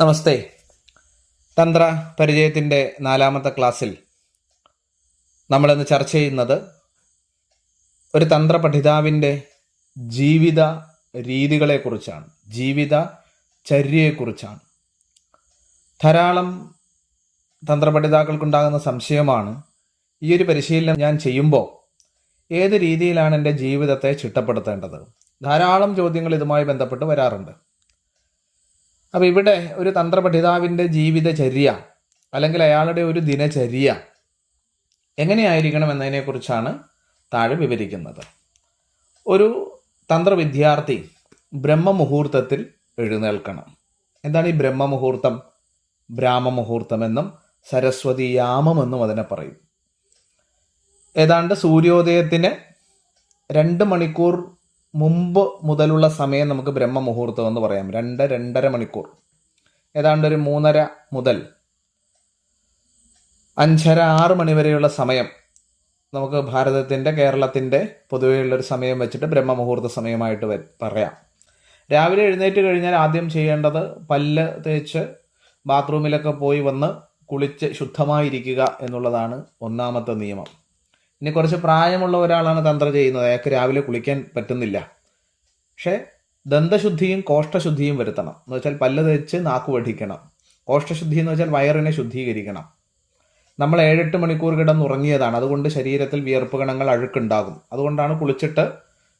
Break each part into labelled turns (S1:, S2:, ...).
S1: നമസ്തേ. തന്ത്ര പരിചയത്തിന്റെ നാലാമത്തെ ക്ലാസ്സിൽ നമ്മളിന്ന് ചർച്ച ചെയ്യുന്നത് ഒരു തന്ത്ര പഠിതാവിന്റെ ജീവിത രീതികളെക്കുറിച്ചാണ്. ജീവിത ചര്യയെക്കുറിച്ചാണ്. ധാരാളം തന്ത്രപഠിതാക്കൾക്കുണ്ടാകുന്ന സംശയമാണ് ഈ ഒരു പരിശീലനം ഞാൻ ചെയ്യുമ്പോൾ ഏത് രീതിയിലാണ് എന്റെ ജീവിതത്തെ ചിട്ടപ്പെടുത്തേണ്ടത്? ധാരാളം ചോദ്യങ്ങൾ ഇതുമായി ബന്ധപ്പെട്ട് വരാറുണ്ട്. അപ്പോൾ ഇവിടെ ഒരു തന്ത്രപഠിതാവിന്റെ ജീവിതചര്യ അല്ലെങ്കിൽ അയാളുടെ ഒരു ദിനചര്യ എങ്ങനെയായിരിക്കണം എന്നതിനെക്കുറിച്ചാണ് താഴെ വിവരിക്കുന്നത്. ഒരു തന്ത്രവിദ്യാർത്ഥി ബ്രഹ്മമുഹൂർത്തത്തിൽ എഴുന്നേൽക്കണം. എന്താണ് ഈ ബ്രഹ്മമുഹൂർത്തം? ബ്രാഹ്മമുഹൂർത്തം എന്നും സരസ്വതി അതിനെ പറയും. ഏതാണ്ട് സൂര്യോദയത്തിന് രണ്ട് മണിക്കൂർ മുമ്പ് മുതലുള്ള സമയം നമുക്ക് ബ്രഹ്മമുഹൂർത്തം എന്ന് പറയാം. രണ്ട് രണ്ടര മണിക്കൂർ. ഏതാണ്ട് ഒരു മൂന്നര മുതൽ അഞ്ചര ആറ് മണി വരെയുള്ള സമയം നമുക്ക് ഭാരതത്തിന്റെ കേരളത്തിന്റെ പൊതുവെയുള്ളൊരു സമയം വെച്ചിട്ട് ബ്രഹ്മമുഹൂർത്ത സമയമായിട്ട് പറയാം. രാവിലെ എഴുന്നേറ്റ് കഴിഞ്ഞാൽ ആദ്യം ചെയ്യേണ്ടത് പല്ല് തേച്ച് ബാത്റൂമിലൊക്കെ പോയി വന്ന് കുളിച്ച് ശുദ്ധമായിരിക്കുക എന്നുള്ളതാണ് ഒന്നാമത്തെ നിയമം. ഇനി കുറച്ച് പ്രായമുള്ള ഒരാളാണ് തന്ത്രം ചെയ്യുന്നത്. അയാൾക്ക് രാവിലെ കുളിക്കാൻ പറ്റുന്നില്ല. പക്ഷേ ദന്തശുദ്ധിയും കോഷ്ടശുദ്ധിയും വരുത്തണം. എന്ന് വെച്ചാൽ പല്ല് തേച്ച് നാക്ക് വടിക്കണം. കോഷ്ടശുദ്ധി എന്ന് വെച്ചാൽ വയറിനെ ശുദ്ധീകരിക്കണം. നമ്മൾ ഏഴെട്ട് മണിക്കൂർ കിടന്ന് ഉറങ്ങിയതാണ് അതുകൊണ്ട് ശരീരത്തിൽ വിയർപ്പ് കണങ്ങൾ അഴുക്കുണ്ടാകും. അതുകൊണ്ടാണ് കുളിച്ചിട്ട്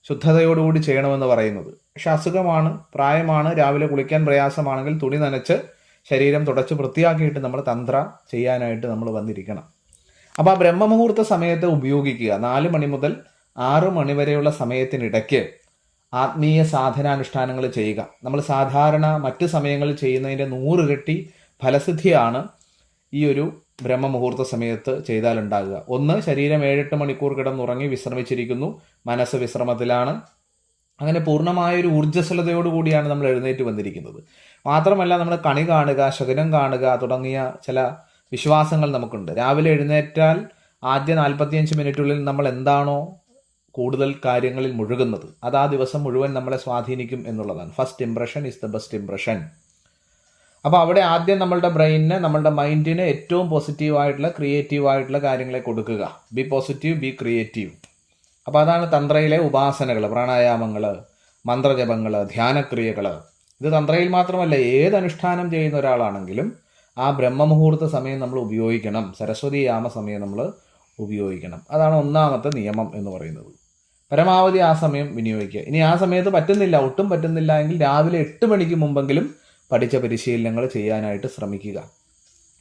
S1: ശുദ്ധതയോടുകൂടി ചെയ്യണമെന്ന് പറയുന്നത്. പക്ഷെ അസുഖമാണ് പ്രായമാണ് രാവിലെ കുളിക്കാൻ പ്രയാസമാണെങ്കിൽ തുണി നനച്ച് ശരീരം തുടച്ച് വൃത്തിയാക്കിയിട്ട് നമ്മൾ തന്ത്ര ചെയ്യാനായിട്ട് നമ്മൾ വന്നിരിക്കണം. അപ്പോൾ ആ ബ്രഹ്മമുഹൂർത്ത സമയത്ത് ഉപയോഗിക്കുക. നാല് മണി മുതൽ ആറ് മണി വരെയുള്ള സമയത്തിനിടയ്ക്ക് ആത്മീയ സാധനാനുഷ്ഠാനങ്ങൾ ചെയ്യുക. നമ്മൾ സാധാരണ മറ്റ് സമയങ്ങളിൽ ചെയ്യുന്നതിന്റെ നൂറിരട്ടി ഫലസിദ്ധിയാണ് ഈ ഒരു ബ്രഹ്മമുഹൂർത്ത സമയത്ത് ചെയ്താലുണ്ടാകുക. ഒന്ന് ശരീരം ഏഴെട്ട് മണിക്കൂർ കിടന്നുറങ്ങി വിശ്രമിച്ചിരിക്കുന്നു. മനസ്സ് വിശ്രമത്തിലാണ്. അങ്ങനെ പൂർണമായ ഒരു ഊർജസ്വലതയോടുകൂടിയാണ് നമ്മൾ എഴുന്നേറ്റ് വന്നിരിക്കുന്നത്. മാത്രമല്ല നമ്മൾ കണി കാണുക ശകനം കാണുക തുടങ്ങിയ ചില വിശ്വാസങ്ങൾ നമുക്കുണ്ട്. രാവിലെ എഴുന്നേറ്റാൽ ആദ്യ നാൽപ്പത്തിയഞ്ച് മിനിറ്റുള്ളിൽ നമ്മൾ എന്താണോ കൂടുതൽ കാര്യങ്ങളിൽ മുഴുകുന്നത് അത് ആ ദിവസം മുഴുവൻ നമ്മളെ സ്വാധീനിക്കും എന്നുള്ളതാണ്. First impression is the best impression അപ്പോൾ അവിടെ ആദ്യം നമ്മളുടെ ബ്രെയിനിന് നമ്മളുടെ മൈൻഡിന് ഏറ്റവും പോസിറ്റീവായിട്ടുള്ള ക്രിയേറ്റീവായിട്ടുള്ള കാര്യങ്ങളെ കൊടുക്കുക. ബി പോസിറ്റീവ് ബി ക്രിയേറ്റീവ് അപ്പോൾ അതാണ് തന്ത്രയിലെ ഉപാസനകൾ പ്രാണായാമങ്ങൾ മന്ത്രജപങ്ങൾ ധ്യാനക്രിയകൾ. ഇത് തന്ത്രയിൽ മാത്രമല്ല ഏത് അനുഷ്ഠാനം ചെയ്യുന്ന ഒരാളാണെങ്കിലും ആ ബ്രഹ്മമുഹൂർത്ത സമയം നമ്മൾ ഉപയോഗിക്കണം. സരസ്വതി യാമ സമയം നമ്മൾ ഉപയോഗിക്കണം. അതാണ് ഒന്നാമത്തെ നിയമം എന്ന് പറയുന്നത്. പരമാവധി ആ സമയം വിനിയോഗിക്കുക. ഇനി ആ സമയത്ത് പറ്റുന്നില്ല ഒട്ടും പറ്റുന്നില്ല എങ്കിൽ രാവിലെ എട്ട് മണിക്ക് മുമ്പെങ്കിലും പഠിച്ച പരിശീലനങ്ങൾ ചെയ്യാനായിട്ട് ശ്രമിക്കുക.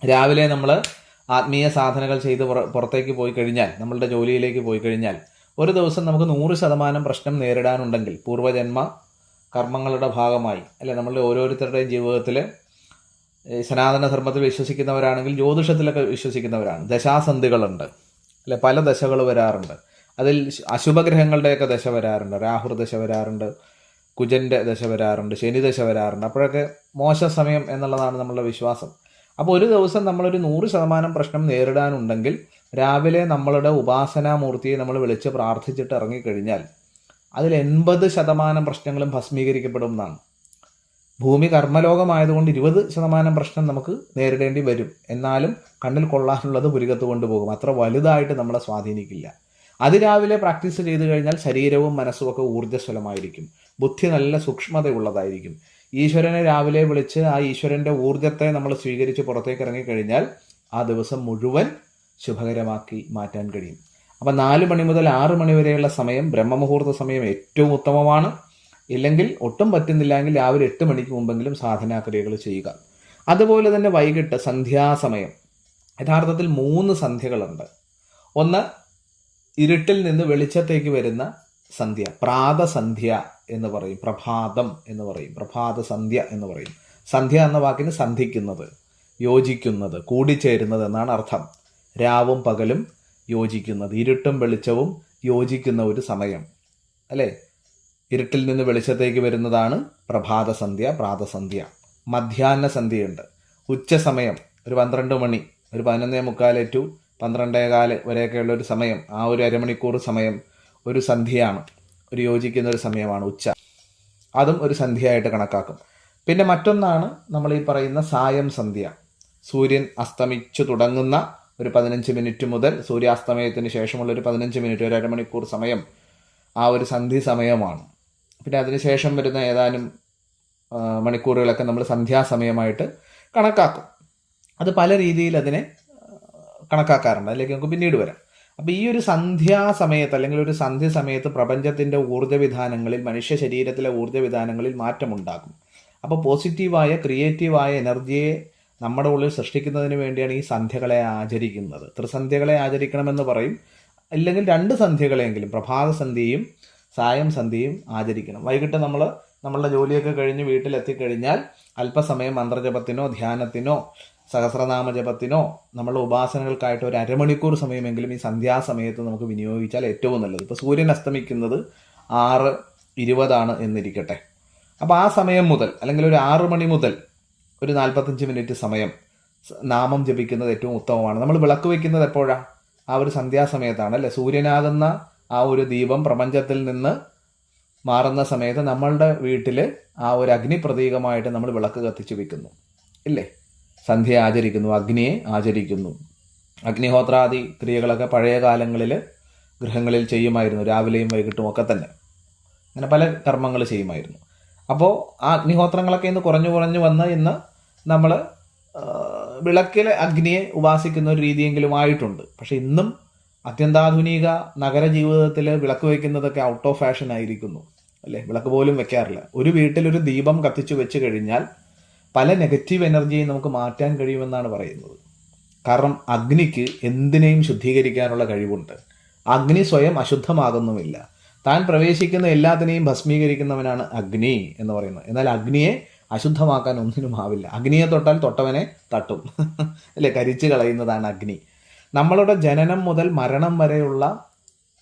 S1: രാവിലെ നമ്മൾ ആത്മീയ സാധനകൾ ചെയ്ത് പുറ- പുറത്തേക്ക് പോയി കഴിഞ്ഞാൽ നമ്മളുടെ ജോലിയിലേക്ക് പോയി കഴിഞ്ഞാൽ ഒരു ദിവസം നമുക്ക് നൂറ് ശതമാനം പ്രശ്നം നേരിടാനുണ്ടെങ്കിൽ പൂർവജന്മ കർമ്മങ്ങളുടെ ഭാഗമായി അല്ലെ നമ്മളുടെ ഓരോരുത്തരുടെയും ജീവിതത്തിൽ സനാതന ധർമ്മത്തിൽ വിശ്വസിക്കുന്നവരാണെങ്കിൽ ജ്യോതിഷത്തിലൊക്കെ വിശ്വസിക്കുന്നവരാണ്. ദശാസന്ധികളുണ്ട്. അല്ലെ പല ദശകൾ വരാറുണ്ട്. അതിൽ അശുഭഗ്രഹങ്ങളുടെയൊക്കെ ദശ വരാറുണ്ട്. രാഹുർ ദശ വരാറുണ്ട്. കുജന്റെ ദശ വരാറുണ്ട്. ശനി ദശ വരാറുണ്ട്. അപ്പോഴൊക്കെ മോശ സമയം എന്നുള്ളതാണ് നമ്മളുടെ വിശ്വാസം. അപ്പോൾ ഒരു ദിവസം നമ്മളൊരു നൂറ് ശതമാനം പ്രശ്നം നേരിടാനുണ്ടെങ്കിൽ രാവിലെ നമ്മളുടെ ഉപാസനാമൂർത്തിയെ നമ്മൾ വിളിച്ച് പ്രാർത്ഥിച്ചിട്ട് ഇറങ്ങിക്കഴിഞ്ഞാൽ അതിൽ എൺപത് ശതമാനം പ്രശ്നങ്ങളും ഭസ്മീകരിക്കപ്പെടും എന്നാണ്. ഭൂമി കർമ്മലോകമായതുകൊണ്ട് ഇരുപത് ശതമാനം പ്രശ്നം നമുക്ക് നേരിടേണ്ടി വരും. എന്നാലും കണ്ണിൽ കൊള്ളാനുള്ളത് പുരികത്ത് കൊണ്ടുപോകും. അത്ര വലുതായിട്ട് നമ്മളെ സ്വാധീനിക്കില്ല. അതിരാവിലെ പ്രാക്ടീസ് ചെയ്തു കഴിഞ്ഞാൽ ശരീരവും മനസ്സും ഒക്കെ ഊർജസ്വലമായിരിക്കും. ബുദ്ധി നല്ല സൂക്ഷ്മതയുള്ളതായിരിക്കും. ഈശ്വരനെ രാവിലെ വിളിച്ച് ആ ഈശ്വരന്റെ ഊർജത്തെ നമ്മൾ സ്വീകരിച്ച് പുറത്തേക്ക് ഇറങ്ങിക്കഴിഞ്ഞാൽ ആ ദിവസം മുഴുവൻ ശുഭകരമാക്കി മാറ്റാൻ കഴിയും. അപ്പം നാല് മണി മുതൽ ആറ് മണി വരെയുള്ള സമയം ബ്രഹ്മമുഹൂർത്ത സമയം ഏറ്റവും ഉത്തമമാണ്. ഇല്ലെങ്കിൽ ഒട്ടും പറ്റുന്നില്ലെങ്കിൽ രാവിലെ എട്ട് മണിക്ക് മുമ്പെങ്കിലും സാധനാക്രിയകൾ ചെയ്യുക. അതുപോലെ തന്നെ വൈകിട്ട് സന്ധ്യാസമയം. യഥാർത്ഥത്തിൽ മൂന്ന് സന്ധ്യകളുണ്ട്. ഒന്ന് ഇരുട്ടിൽ നിന്ന് വെളിച്ചത്തേക്ക് വരുന്ന സന്ധ്യ പ്രാതസന്ധ്യ എന്ന് പറയും. പ്രഭാതം എന്ന് പറയും. പ്രഭാത സന്ധ്യ എന്ന് പറയും. സന്ധ്യ എന്ന വാക്കിന് സന്ധിക്കുന്നത് യോജിക്കുന്നത് കൂടിച്ചേരുന്നത് എന്നാണ് അർത്ഥം. രാവും പകലും യോജിക്കുന്നത് ഇരുട്ടും വെളിച്ചവും യോജിക്കുന്ന ഒരു സമയം. അല്ലേ? ഇരുട്ടിൽ നിന്ന് വെളിച്ചത്തേക്ക് വരുന്നതാണ് പ്രഭാതസന്ധ്യ പ്രാതസന്ധ്യ. മധ്യാഹ്ന സന്ധ്യയുണ്ട്. ഉച്ച സമയം ഒരു പന്ത്രണ്ട് മണി ഒരു പതിനൊന്നേ മുക്കാൽ ടു പന്ത്രണ്ടേ കാൽ വരെയൊക്കെയുള്ള ഒരു സമയം ആ ഒരു അരമണിക്കൂർ സമയം ഒരു സന്ധ്യയാണ്. ഒരു യോജിക്കുന്ന ഒരു സമയമാണ് ഉച്ച. അതും ഒരു സന്ധ്യയായിട്ട് കണക്കാക്കും. പിന്നെ മറ്റൊന്നാണ് നമ്മൾ ഈ പറയുന്ന സായം സന്ധ്യ. സൂര്യൻ അസ്തമിച്ചു തുടങ്ങുന്ന ഒരു പതിനഞ്ച് മിനിറ്റ് മുതൽ സൂര്യാസ്തമയത്തിന് ശേഷമുള്ള ഒരു പതിനഞ്ച് മിനിറ്റ് ഒരു അരമണിക്കൂർ സമയം ആ ഒരു സന്ധി സമയമാണ്. പിന്നെ അതിനുശേഷം വരുന്ന ഏതാനും മണിക്കൂറുകളൊക്കെ നമ്മൾ സന്ധ്യാസമയമായിട്ട് കണക്കാക്കും. അത് പല രീതിയിൽ അതിനെ കണക്കാക്കാറുണ്ട്. അതിലേക്ക് നമുക്ക് പിന്നീട് വരാം. അപ്പോൾ ഈ ഒരു സന്ധ്യാസമയത്ത് അല്ലെങ്കിൽ ഒരു സന്ധ്യ സമയത്ത് പ്രപഞ്ചത്തിന്റെ ഊർജവിധാനങ്ങളിൽ മനുഷ്യ ശരീരത്തിലെ ഊർജവിധാനങ്ങളിൽ മാറ്റമുണ്ടാകും. അപ്പോൾ പോസിറ്റീവായ ക്രിയേറ്റീവായ എനർജിയെ നമ്മുടെ ഉള്ളിൽ സൃഷ്ടിക്കുന്നതിന് വേണ്ടിയാണ് ഈ സന്ധ്യകളെ ആചരിക്കുന്നത്. ത്രിസന്ധ്യകളെ ആചരിക്കണമെന്ന് പറയും. അല്ലെങ്കിൽ രണ്ട് സന്ധ്യകളെങ്കിലും പ്രഭാത സന്ധ്യയും സായം സന്ധ്യയും ആചരിക്കണം. വൈകിട്ട് നമ്മൾ നമ്മളുടെ ജോലിയൊക്കെ കഴിഞ്ഞ് വീട്ടിലെത്തിക്കഴിഞ്ഞാൽ അല്പസമയം മന്ത്രജപത്തിനോ ധ്യാനത്തിനോ സഹസ്രനാമ ജപത്തിനോ നമ്മളുടെ ഉപാസനകൾക്കായിട്ട് ഒരു അരമണിക്കൂർ സമയമെങ്കിലും ഈ സന്ധ്യാസമയത്ത് നമുക്ക് വിനിയോഗിച്ചാൽ ഏറ്റവും നല്ലത്. ഇപ്പോൾ സൂര്യൻ അസ്തമിക്കുന്നത് ആറ് ഇരുപതാണ് എന്നിരിക്കട്ടെ. അപ്പോൾ ആ സമയം മുതൽ അല്ലെങ്കിൽ ഒരു ആറ് മണി മുതൽ ഒരു നാൽപ്പത്തഞ്ച് മിനിറ്റ് സമയം നാമം ജപിക്കുന്നത് ഏറ്റവും ഉത്തമമാണ്. നമ്മൾ വിളക്ക് വയ്ക്കുന്നത് എപ്പോഴാണ് ആ ഒരു സന്ധ്യാസമയത്താണ് അല്ലേ? സൂര്യനാകുന്ന ആ ഒരു ദീപം പ്രപഞ്ചത്തിൽ നിന്ന് മാറുന്ന സമയത്ത് നമ്മളുടെ വീട്ടിൽ ആ ഒരു അഗ്നി പ്രതീകമായിട്ട് നമ്മൾ വിളക്ക് കത്തിച്ചു വെക്കുന്നു. ഇല്ലേ? സന്ധ്യ ആചരിക്കുന്നു അഗ്നിയെ ആചരിക്കുന്നു. അഗ്നിഹോത്രാദി ക്രിയകളൊക്കെ പഴയ കാലങ്ങളിൽ ഗൃഹങ്ങളിൽ ചെയ്യുമായിരുന്നു രാവിലെയും വൈകിട്ടും ഒക്കെ തന്നെ. അങ്ങനെ പല കർമ്മങ്ങൾ ചെയ്യുമായിരുന്നു. അപ്പോൾ ആ അഗ്നിഹോത്രങ്ങളൊക്കെ ഇന്ന് കുറഞ്ഞു കുറഞ്ഞു വന്ന് ഇന്ന് നമ്മൾ വിളക്കിലെ അഗ്നിയെ ഉപാസിക്കുന്ന ഒരു രീതിയെങ്കിലും ആയിട്ടുണ്ട്. പക്ഷേ ഇന്നും അത്യന്താധുനിക നഗര ജീവിതത്തിൽ വിളക്ക് വയ്ക്കുന്നതൊക്കെ ഔട്ട് ഓഫ് ഫാഷൻ ആയിരിക്കുന്നു. അല്ലേ? വിളക്ക് പോലും വെക്കാറില്ല ഒരു വീട്ടിലൊരു ദീപം കത്തിച്ചു വെച്ച് കഴിഞ്ഞാൽ പല നെഗറ്റീവ് എനർജിയും നമുക്ക് മാറ്റാൻ കഴിയുമെന്നാണ് പറയുന്നത്. കാരണം അഗ്നിക്ക് എന്തിനേയും ശുദ്ധീകരിക്കാനുള്ള കഴിവുണ്ട്. അഗ്നി സ്വയം അശുദ്ധമാകുന്നുമില്ല. താൻ പ്രവേശിക്കുന്ന എല്ലാത്തിനെയും ഭസ്മീകരിക്കുന്നവനാണ് അഗ്നി എന്ന് പറയുന്നത്. എന്നാൽ അഗ്നിയെ അശുദ്ധമാക്കാൻ ഒന്നിനും ആവില്ല അഗ്നിയെ തൊട്ടാൽ തൊട്ടവനെ തട്ടും. അല്ലെ? കരിച്ചു കളയുന്നതാണ് അഗ്നി. നമ്മളുടെ ജനനം മുതൽ മരണം വരെയുള്ള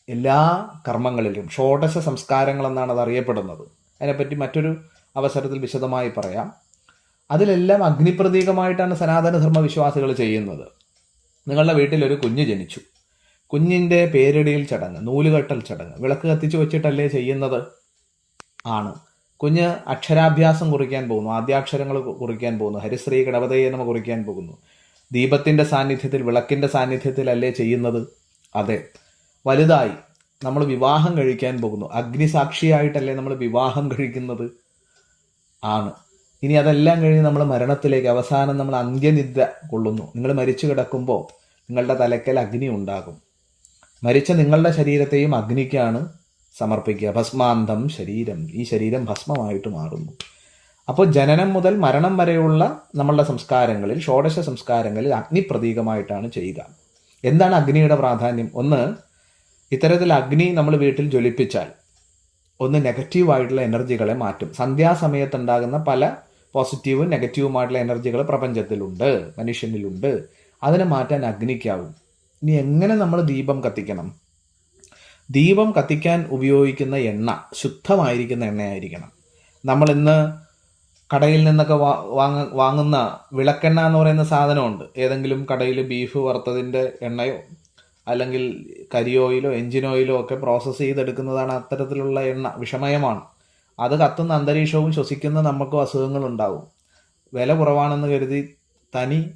S1: എല്ലാ കർമ്മങ്ങളിലും ഷോഡശ സംസ്കാരങ്ങളെന്നാണ് അത് അറിയപ്പെടുന്നത്. അതിനെപ്പറ്റി മറ്റൊരു അവസരത്തിൽ വിശദമായി പറയാം. അതിലെല്ലാം അഗ്നിപ്രതീകമായിട്ടാണ് സനാതനധർമ്മ വിശ്വാസികൾ ചെയ്യുന്നത്. നിങ്ങളുടെ വീട്ടിലൊരു കുഞ്ഞ് ജനിച്ചു. കുഞ്ഞിന്റെ പേരിടിയിൽ ചടങ്ങ് നൂലുകെട്ടൽ ചടങ്ങ് വിളക്ക് കത്തിച്ചു വെച്ചിട്ടല്ലേ ചെയ്യുന്നത്? ആണ്. കുഞ്ഞ് അക്ഷരാഭ്യാസം കുറിക്കാൻ പോകുന്നു ആദ്യാക്ഷരങ്ങൾ കുറിക്കാൻ പോകുന്നു ഹരിശ്രീ ഗണപതയെ നമ കുറിക്കാൻ പോകുന്നു. ദീപത്തിന്റെ സാന്നിധ്യത്തിൽ വിളക്കിന്റെ സാന്നിധ്യത്തിലല്ലേ ചെയ്യുന്നത്? അതെ. വലുതായി നമ്മൾ വിവാഹം കഴിക്കാൻ പോകുന്നു. അഗ്നിസാക്ഷിയായിട്ടല്ലേ നമ്മൾ വിവാഹം കഴിക്കുന്നത്? ആണ്. ഇനി അതെല്ലാം കഴിഞ്ഞ് നമ്മൾ മരണത്തിലേക്ക് അവസാനം നമ്മൾ അന്ത്യനിദ്ര കൊള്ളുന്നു. നിങ്ങൾ മരിച്ചു കിടക്കുമ്പോൾ നിങ്ങളുടെ തലയ്ക്കൽ അഗ്നി ഉണ്ടാകും. മരിച്ച നിങ്ങളുടെ ശരീരത്തെയും അഗ്നിക്കാണ് സമർപ്പിക്കുക. ഭസ്മാന്തം ശരീരം. ഈ ശരീരം ഭസ്മമായിട്ട് മാറുന്നു. അപ്പോൾ ജനനം മുതൽ മരണം വരെയുള്ള നമ്മളുടെ സംസ്കാരങ്ങളിൽ ഷോഡശ സംസ്കാരങ്ങളിൽ അഗ്നി പ്രതീകമായിട്ടാണ് ചെയ്യുക. എന്താണ് അഗ്നിയുടെ പ്രാധാന്യം? ഒന്ന് ഇത്തരത്തിൽ അഗ്നി നമ്മൾ വീട്ടിൽ ജ്വലിപ്പിച്ചാൽ ഒന്ന് നെഗറ്റീവായിട്ടുള്ള എനർജികളെ മാറ്റും. സന്ധ്യാസമയത്തുണ്ടാകുന്ന പല പോസിറ്റീവും നെഗറ്റീവുമായിട്ടുള്ള എനർജികൾ പ്രപഞ്ചത്തിലുണ്ട് മനുഷ്യനിലുണ്ട്. അതിനെ മാറ്റാൻ അഗ്നിക്കാവും. ഇനി എങ്ങനെ നമ്മൾ ദീപം കത്തിക്കണം? ദീപം കത്തിക്കാൻ ഉപയോഗിക്കുന്ന എണ്ണ ശുദ്ധമായിരിക്കുന്ന എണ്ണയായിരിക്കണം. നമ്മൾ ഇന്ന് കടയിൽ നിന്നൊക്കെ വാങ്ങ വാങ്ങുന്ന വിളക്കെണ്ണ എന്ന് പറയുന്ന സാധനമുണ്ട്. ഏതെങ്കിലും കടയിൽ ബീഫ് വറുത്തതിന്റെ എണ്ണയോ അല്ലെങ്കിൽ കരി ഓയിലോ എഞ്ചിൻ ഓയിലോ ഒക്കെ പ്രോസസ്സ് ചെയ്തെടുക്കുന്നതാണ് അത്തരത്തിലുള്ള എണ്ണ. വിഷമയമാണ്. അത് കത്തുന്ന അന്തരീക്ഷവും ശ്വസിക്കുന്ന നമുക്കും അസുഖങ്ങളുണ്ടാവും. വില കുറവാണെന്ന് കരുതി തനി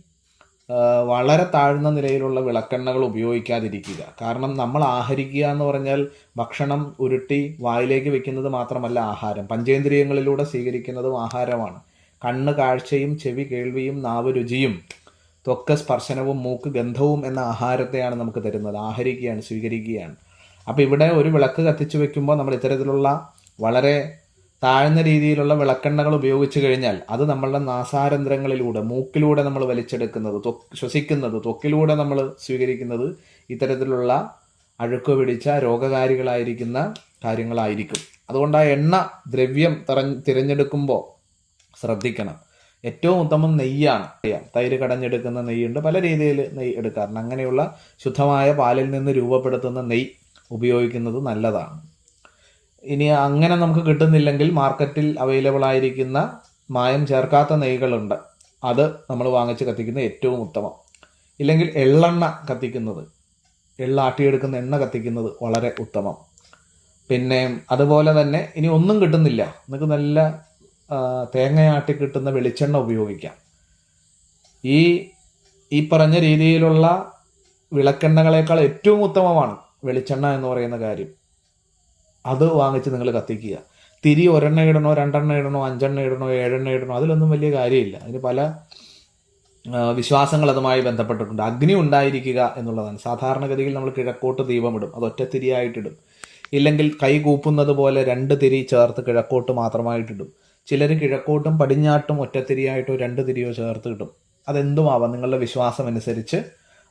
S1: വളരെ താഴ്ന്ന നിലയിലുള്ള വിളക്കെണ്ണകൾ ഉപയോഗിക്കാതിരിക്കുക. കാരണം നമ്മൾ ആഹരിക്കുക എന്ന് പറഞ്ഞാൽ ഭക്ഷണം ഉരുട്ടി വായിലേക്ക് വെക്കുന്നത് മാത്രമല്ല ആഹാരം. പഞ്ചേന്ദ്രിയങ്ങളിലൂടെ സ്വീകരിക്കുന്നതും ആഹാരമാണ്. കണ്ണ് കാഴ്ചയും ചെവി കേൾവിയും നാവ് രുചിയും ത്വക്ക് സ്പർശനവും മൂക്ക് ഗന്ധവും എന്ന ആഹാരത്തെയാണ് നമുക്ക് തരുന്നത്. ആഹരിക്കുകയാണ് സ്വീകരിക്കുകയാണ്. അപ്പോൾ ഇവിടെ ഒരു വിളക്ക് കത്തിച്ചു വെക്കുമ്പോൾ നമ്മൾ ഇത്തരത്തിലുള്ള വളരെ താഴ്ന്ന രീതിയിലുള്ള വിളക്കെണ്ണകൾ ഉപയോഗിച്ചു കഴിഞ്ഞാൽ അത് നമ്മളുടെ നാസാരന്ധ്രങ്ങളിലൂടെ മൂക്കിലൂടെ നമ്മൾ വലിച്ചെടുക്കുന്നത് ശ്വസിക്കുന്നത് ത്വക്കിലൂടെ നമ്മൾ സ്വീകരിക്കുന്നത് ഇത്തരത്തിലുള്ള അഴുക്ക് പിടിച്ച രോഗകാരികളായിരിക്കുന്ന കാര്യങ്ങളായിരിക്കും. അതുകൊണ്ട് ആ എണ്ണ ദ്രവ്യം തിരഞ്ഞ് തിരഞ്ഞെടുക്കുമ്പോൾ ശ്രദ്ധിക്കണം. ഏറ്റവും ഉത്തമം നെയ്യാണ്. തൈര് കടഞ്ഞെടുക്കുന്ന നെയ്യുണ്ട്. പല രീതിയിൽ നെയ്യ് എടുക്കാറുണ്ട്. അങ്ങനെയുള്ള ശുദ്ധമായ പാലിൽ നിന്ന് രൂപപ്പെടുത്തുന്ന നെയ്യ് ഉപയോഗിക്കുന്നത് നല്ലതാണ്. ഇനി അങ്ങനെ നമുക്ക് കിട്ടുന്നില്ലെങ്കിൽ മാർക്കറ്റിൽ അവൈലബിൾ ആയിരിക്കുന്ന മായം ചേർക്കാത്ത നെയ്കളുണ്ട്. അത് നമ്മൾ വാങ്ങിച്ച് കത്തിക്കുന്നത് ഏറ്റവും ഉത്തമം. ഇല്ലെങ്കിൽ എള്ളെണ്ണ കത്തിക്കുന്നത് എള്ളാട്ടിയെടുക്കുന്ന എണ്ണ കത്തിക്കുന്നത് വളരെ ഉത്തമം. പിന്നെ അതുപോലെ തന്നെ ഇനി ഒന്നും കിട്ടുന്നില്ല. നിങ്ങൾക്ക് നല്ല തേങ്ങയാട്ടി കിട്ടുന്ന വെളിച്ചെണ്ണ ഉപയോഗിക്കാം. ഈ ഈ പറഞ്ഞ രീതിയിലുള്ള വിളക്കെണ്ണകളേക്കാൾ ഏറ്റവും ഉത്തമമാണ് വെളിച്ചെണ്ണ എന്ന് പറയുന്ന കാര്യം. അത് വാങ്ങിച്ച് നിങ്ങൾ കത്തിക്കുക. തിരി ഒരെണ്ണ ഇടണോ രണ്ടെണ്ണ ഇടണോ അഞ്ചെണ്ണ ഇടണോ ഏഴെണ്ണ ഇടണോ അതിലൊന്നും വലിയ കാര്യമില്ല. അതിന് പല വിശ്വാസങ്ങൾ അതുമായി ബന്ധപ്പെട്ടിട്ടുണ്ട്. അഗ്നി ഉണ്ടായിരിക്കുക എന്നുള്ളതാണ്. സാധാരണഗതിയിൽ നമ്മൾ കിഴക്കോട്ട് ദീപമിടും അത് ഒറ്റ തിരിയായിട്ടിടും ഇല്ലെങ്കിൽ കൈ കൂപ്പുന്നത് പോലെ രണ്ട് തിരി ചേർത്ത് കിഴക്കോട്ട് മാത്രമായിട്ടിടും ചിലർ കിഴക്കോട്ടും പടിഞ്ഞാട്ടും ഒറ്റത്തിരിയായിട്ടോ രണ്ട് തിരിയോ ചേർത്ത് ഇടും. അതെന്തുമാവാം? നിങ്ങളുടെ വിശ്വാസം അനുസരിച്ച്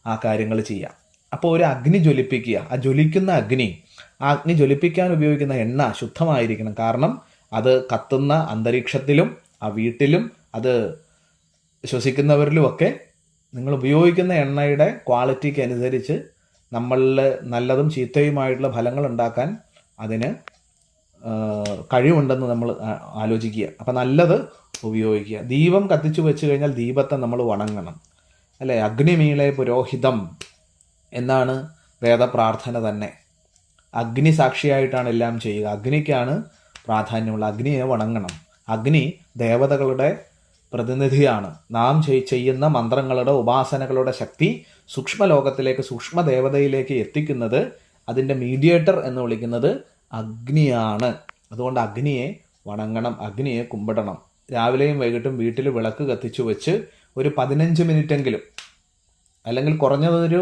S1: ആ കാര്യങ്ങൾ ചെയ്യാം. അപ്പോൾ ഒരു അഗ്നി ജ്വലിപ്പിക്കുക. ആ ജ്വലിക്കുന്ന അഗ്നി അഗ്നി ജ്വലിപ്പിക്കാൻ ഉപയോഗിക്കുന്ന എണ്ണ ശുദ്ധമായിരിക്കണം. കാരണം അത് കത്തുന്ന അന്തരീക്ഷത്തിലും ആ വീട്ടിലും അത് ശ്വസിക്കുന്നവരിലുമൊക്കെ നിങ്ങൾ ഉപയോഗിക്കുന്ന എണ്ണയുടെ ക്വാളിറ്റിക്ക് അനുസരിച്ച് നമ്മളിൽ നല്ലതും ചീത്തയുമായിട്ടുള്ള ഫലങ്ങൾ ഉണ്ടാക്കാൻ അതിന് കഴിവുണ്ടെന്ന് നമ്മൾ ആലോചിക്കുക. അപ്പം നല്ലത് ഉപയോഗിക്കുക. ദീപം കത്തിച്ചു വെച്ച് കഴിഞ്ഞാൽ ദീപത്തെ നമ്മൾ വണങ്ങണം. അല്ലേ? അഗ്നിമീളെ പുരോഹിതം എന്നാണ് വേദപ്രാർത്ഥന തന്നെ. അഗ്നി സാക്ഷിയായിട്ടാണ് എല്ലാം ചെയ്യുക. അഗ്നിക്കാണ് പ്രാധാന്യമുള്ള. അഗ്നിയെ വണങ്ങണം. അഗ്നി ദേവതകളുടെ പ്രതിനിധിയാണ്. നാം ചെയ്- ചെയ്യുന്ന മന്ത്രങ്ങളുടെ ഉപാസനകളുടെ ശക്തി സൂക്ഷ്മലോകത്തിലേക്ക് സൂക്ഷ്മ ദേവതയിലേക്ക് എത്തിക്കുന്നത് അതിന്റെ മീഡിയേറ്റർ എന്ന് വിളിക്കുന്നത് അഗ്നിയാണ്. അതുകൊണ്ട് അഗ്നിയെ വണങ്ങണം. അഗ്നിയെ കുമ്പിടണം. രാവിലെയും വൈകിട്ടും വീട്ടിൽ വിളക്ക് കത്തിച്ചു വെച്ച് ഒരു പതിനഞ്ച് മിനിറ്റെങ്കിലും അല്ലെങ്കിൽ കുറഞ്ഞതൊരു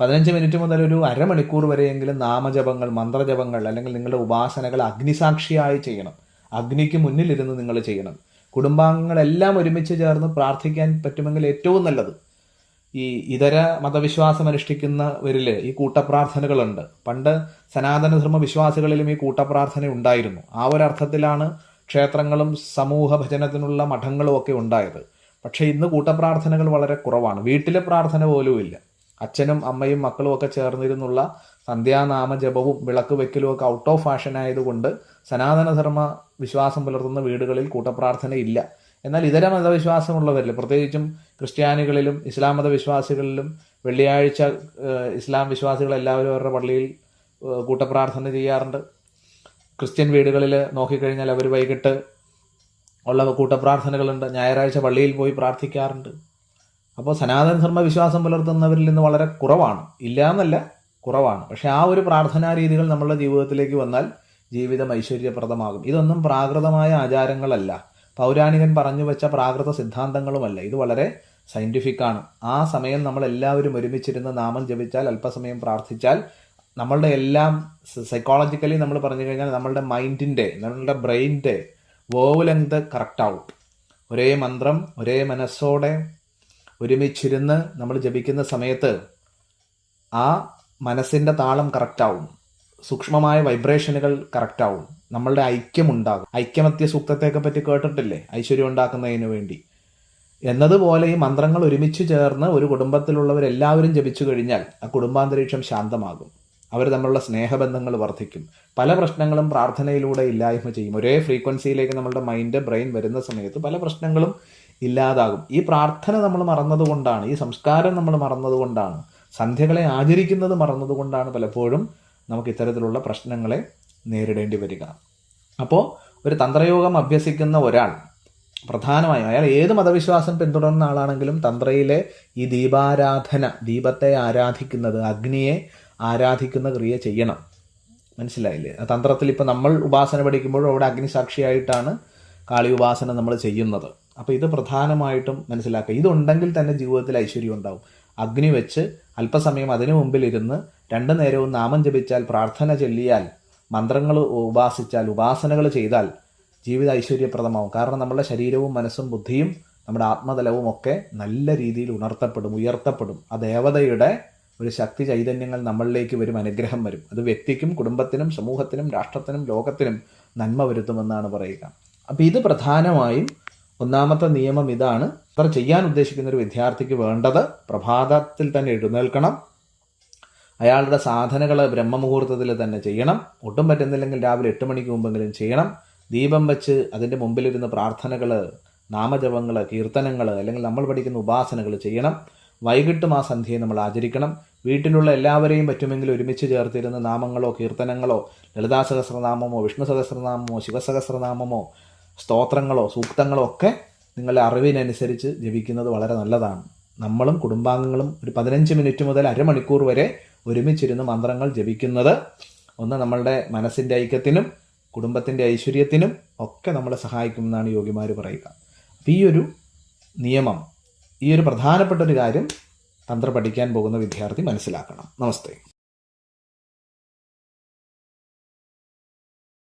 S1: പതിനഞ്ച് മിനിറ്റ് മുതൽ ഒരു അരമണിക്കൂർ വരെയെങ്കിലും നാമജപങ്ങൾ മന്ത്രജപങ്ങൾ അല്ലെങ്കിൽ നിങ്ങളുടെ ഉപാസനകൾ അഗ്നിസാക്ഷിയായി ചെയ്യണം. അഗ്നിക്ക് മുന്നിലിരുന്ന് നിങ്ങൾ ചെയ്യണം. കുടുംബാംഗങ്ങളെല്ലാം ഒരുമിച്ച് ചേർന്ന് പ്രാർത്ഥിക്കാൻ പറ്റുമെങ്കിൽ ഏറ്റവും നല്ലത്. ഈ ഇതര മതവിശ്വാസം അനുഷ്ഠിക്കുന്നവരിൽ ഈ കൂട്ടപ്രാർത്ഥനകളുണ്ട്. പണ്ട് സനാതനധർമ്മ വിശ്വാസികളിലും ഈ കൂട്ടപ്രാർത്ഥന ഉണ്ടായിരുന്നു. ആ ഒരർത്ഥത്തിലാണ് ക്ഷേത്രങ്ങളും സമൂഹ ഭജനത്തിനുള്ള മഠങ്ങളും ഒക്കെ ഉണ്ടായത്. പക്ഷേ ഇന്ന് കൂട്ടപ്രാർത്ഥനകൾ വളരെ കുറവാണ്. വീട്ടിലെ പ്രാർത്ഥന പോലും ഇല്ല. അച്ഛനും അമ്മയും മക്കളും ഒക്കെ ചേർന്നിരുന്നുള്ള സന്ധ്യാനാമ ജപവും വിളക്ക് വെക്കലും ഒക്കെ ഔട്ട് ഓഫ് ഫാഷൻ ആയതുകൊണ്ട് സനാതനധർമ്മ വിശ്വാസം പുലർത്തുന്ന വീടുകളിൽ കൂട്ടപ്രാർത്ഥന ഇല്ല. എന്നാൽ ഇതര മതവിശ്വാസമുള്ളവരിൽ പ്രത്യേകിച്ചും ക്രിസ്ത്യാനികളിലും ഇസ്ലാം മതവിശ്വാസികളിലും വെള്ളിയാഴ്ച ഇസ്ലാം വിശ്വാസികൾ എല്ലാവരും അവരുടെ പള്ളിയിൽ കൂട്ടപ്രാർത്ഥന ചെയ്യാറുണ്ട്. ക്രിസ്ത്യൻ വീടുകളിൽ നോക്കിക്കഴിഞ്ഞാൽ അവർ വൈകിട്ട് ഉള്ള കൂട്ടപ്രാർത്ഥനകളുണ്ട്. ഞായറാഴ്ച പള്ളിയിൽ പോയി പ്രാർത്ഥിക്കാറുണ്ട്. അപ്പോൾ സനാതന ധർമ്മ വിശ്വാസം പുലർത്തുന്നവരിൽ നിന്ന് വളരെ കുറവാണ്. ഇല്ല എന്നല്ല കുറവാണ്. പക്ഷേ ആ ഒരു പ്രാർത്ഥനാ രീതികൾ നമ്മളുടെ ജീവിതത്തിലേക്ക് വന്നാൽ ജീവിതം ഐശ്വര്യപ്രദമാകും. ഇതൊന്നും പ്രാകൃതമായ ആചാരങ്ങളല്ല. പൗരാണികൻ പറഞ്ഞു വെച്ച പ്രാകൃത സിദ്ധാന്തങ്ങളുമല്ല. ഇത് വളരെ സയന്റിഫിക് ആണ് ആ സമയം നമ്മൾ എല്ലാവരും ഒരുമിച്ചിരുന്ന് നാമം ജപിച്ചാൽ അല്പസമയം പ്രാർത്ഥിച്ചാൽ നമ്മളുടെ എല്ലാം സൈക്കോളജിക്കലി നമ്മൾ പറഞ്ഞു കഴിഞ്ഞാൽ നമ്മളുടെ മൈൻഡിന്റെ നമ്മളുടെ ബ്രെയിനിന്റെ വേവ് ലെങ്ത് കറക്റ്റ് ആവും. ഒരേ മന്ത്രം ഒരേ മനസ്സോടെ ഒരുമിച്ചിരുന്ന് നമ്മൾ ജപിക്കുന്ന സമയത്ത് ആ മനസ്സിന്റെ താളം കറക്റ്റാവും സൂക്ഷ്മമായ വൈബ്രേഷനുകൾ കറക്റ്റാവും നമ്മളുടെ ഐക്യമുണ്ടാകും ഐക്യമത്യ സൂക്തത്തെയൊക്കെ പറ്റി കേട്ടിട്ടില്ലേ? ഐശ്വര്യം ഉണ്ടാക്കുന്നതിന് വേണ്ടി. എന്നതുപോലെ ഈ മന്ത്രങ്ങൾ ഒരുമിച്ച് ചേർന്ന് ഒരു കുടുംബത്തിലുള്ളവരെല്ലാവരും ജപിച്ചു കഴിഞ്ഞാൽ ആ കുടുംബാന്തരീക്ഷം ശാന്തമാകും. അവർ തമ്മിലുള്ള സ്നേഹബന്ധങ്ങൾ വർദ്ധിക്കും പല പ്രശ്നങ്ങളും പ്രാർത്ഥനയിലൂടെ ഇല്ലായ്മ ചെയ്യും. ഒരേ ഫ്രീക്വൻസിയിലേക്ക് നമ്മളുടെ മൈൻഡ് ബ്രെയിൻ വരുന്ന സമയത്ത് പല പ്രശ്നങ്ങളും ഇല്ലാതാകും. ഈ പ്രാർത്ഥന നമ്മൾ മറന്നതുകൊണ്ടാണ് ഈ സംസ്കാരം നമ്മൾ മറന്നതുകൊണ്ടാണ് സന്ധ്യകളെ ആചരിക്കുന്നത് മറന്നതുകൊണ്ടാണ് പലപ്പോഴും നമുക്ക് ഇത്തരത്തിലുള്ള പ്രശ്നങ്ങളെ നേരിടേണ്ടി വരിക. അപ്പോൾ ഒരു തന്ത്രയോഗം അഭ്യസിക്കുന്ന ഒരാൾ പ്രധാനമായും അയാൾ ഏത് മതവിശ്വാസം പിന്തുടരുന്ന ആളാണെങ്കിലും തന്ത്രയിലെ ഈ ദീപാരാധന ദീപത്തെ ആരാധിക്കുന്നത് അഗ്നിയെ ആരാധിക്കുന്ന ക്രിയ ചെയ്യണം. മനസ്സിലായില്ലേ? തന്ത്രത്തിൽ ഇപ്പം നമ്മൾ ഉപാസന പഠിക്കുമ്പോഴും അവിടെ അഗ്നിസാക്ഷിയായിട്ടാണ് കാളി ഉപാസന നമ്മൾ ചെയ്യുന്നത്. അപ്പോൾ ഇത് പ്രധാനമായിട്ടും മനസ്സിലാക്കുക. ഇതുണ്ടെങ്കിൽ തന്നെ ജീവിതത്തിൽ ഐശ്വര്യം ഉണ്ടാവും. അഗ്നി വെച്ച് അല്പസമയം അതിനു മുമ്പിൽ ഇരുന്ന് രണ്ടു നേരവും നാമം ജപിച്ചാൽ പ്രാർത്ഥന ചൊല്ലിയാൽ മന്ത്രങ്ങൾ ഉപാസിച്ചാൽ ഉപാസനകൾ ചെയ്താൽ ജീവിത ഐശ്വര്യപ്രദമാവും. കാരണം നമ്മുടെ ശരീരവും മനസ്സും ബുദ്ധിയും നമ്മുടെ ആത്മതലവും ഒക്കെ നല്ല രീതിയിൽ ഉണർത്തപ്പെടും ഉയർത്തപ്പെടും. ആ ദേവതയുടെ ഒരു ശക്തി ചൈതന്യങ്ങൾ നമ്മളിലേക്ക് വരും അനുഗ്രഹം വരും. അത് വ്യക്തിക്കും കുടുംബത്തിനും സമൂഹത്തിനും രാഷ്ട്രത്തിനും ലോകത്തിനും നന്മ വരുത്തുമെന്നാണ് പറയുക. അപ്പോൾ ഇത് പ്രധാനമായും ഒന്നാമത്തെ നിയമം ഇതാണ്. അത്ര ചെയ്യാൻ ഉദ്ദേശിക്കുന്ന ഒരു വിദ്യാർത്ഥിക്ക് വേണ്ടത് പ്രഭാതത്തിൽ തന്നെ എഴുന്നേൽക്കണം. അയാളുടെ സാധനകൾ ബ്രഹ്മമുഹൂർത്തത്തിൽ തന്നെ ചെയ്യണം. ഒട്ടും പറ്റുന്നില്ലെങ്കിൽ രാവിലെ എട്ട് മണിക്ക് മുമ്പെങ്കിലും ചെയ്യണം. ദീപം വെച്ച് അതിന്റെ മുമ്പിലിരുന്ന് പ്രാർത്ഥനകൾ നാമജപങ്ങൾ കീർത്തനങ്ങൾ അല്ലെങ്കിൽ നമ്മൾ പഠിക്കുന്ന ഉപാസനകൾ ചെയ്യണം. വൈകിട്ടും ആ സന്ധ്യയെ നമ്മൾ ആചരിക്കണം. വീട്ടിലുള്ള എല്ലാവരെയും പറ്റുമെങ്കിൽ ഒരുമിച്ച് ചേർത്തിരുന്ന് നാമങ്ങളോ കീർത്തനങ്ങളോ ലളിതാ സഹസ്രനാമമോ വിഷ്ണു സഹസ്രനാമമോ ശിവസഹസ്രനാമമോ സ്തോത്രങ്ങളോ സൂക്തങ്ങളോ ഒക്കെ നിങ്ങളുടെ അറിവിനനുസരിച്ച് ജപിക്കുന്നത് വളരെ നല്ലതാണ്. നമ്മളും കുടുംബാംഗങ്ങളും ഒരു പതിനഞ്ച് മിനിറ്റ് മുതൽ അരമണിക്കൂർ വരെ ഒരുമിച്ചിരുന്ന് മന്ത്രങ്ങൾ ജപിക്കുന്നത് ഒന്ന് നമ്മളുടെ മനസ്സിന്റെ ഐക്യത്തിനും കുടുംബത്തിന്റെ ഐശ്വര്യത്തിനും ഒക്കെ നമ്മളെ സഹായിക്കുമെന്നാണ് യോഗിമാർ പറയുക. അപ്പോൾ ഈ ഒരു നിയമം ഈ ഒരു പ്രധാനപ്പെട്ട ഒരു കാര്യം തന്ത്ര പഠിക്കാൻ പോകുന്ന വിദ്യാർത്ഥി മനസ്സിലാക്കണം. നമസ്തേ.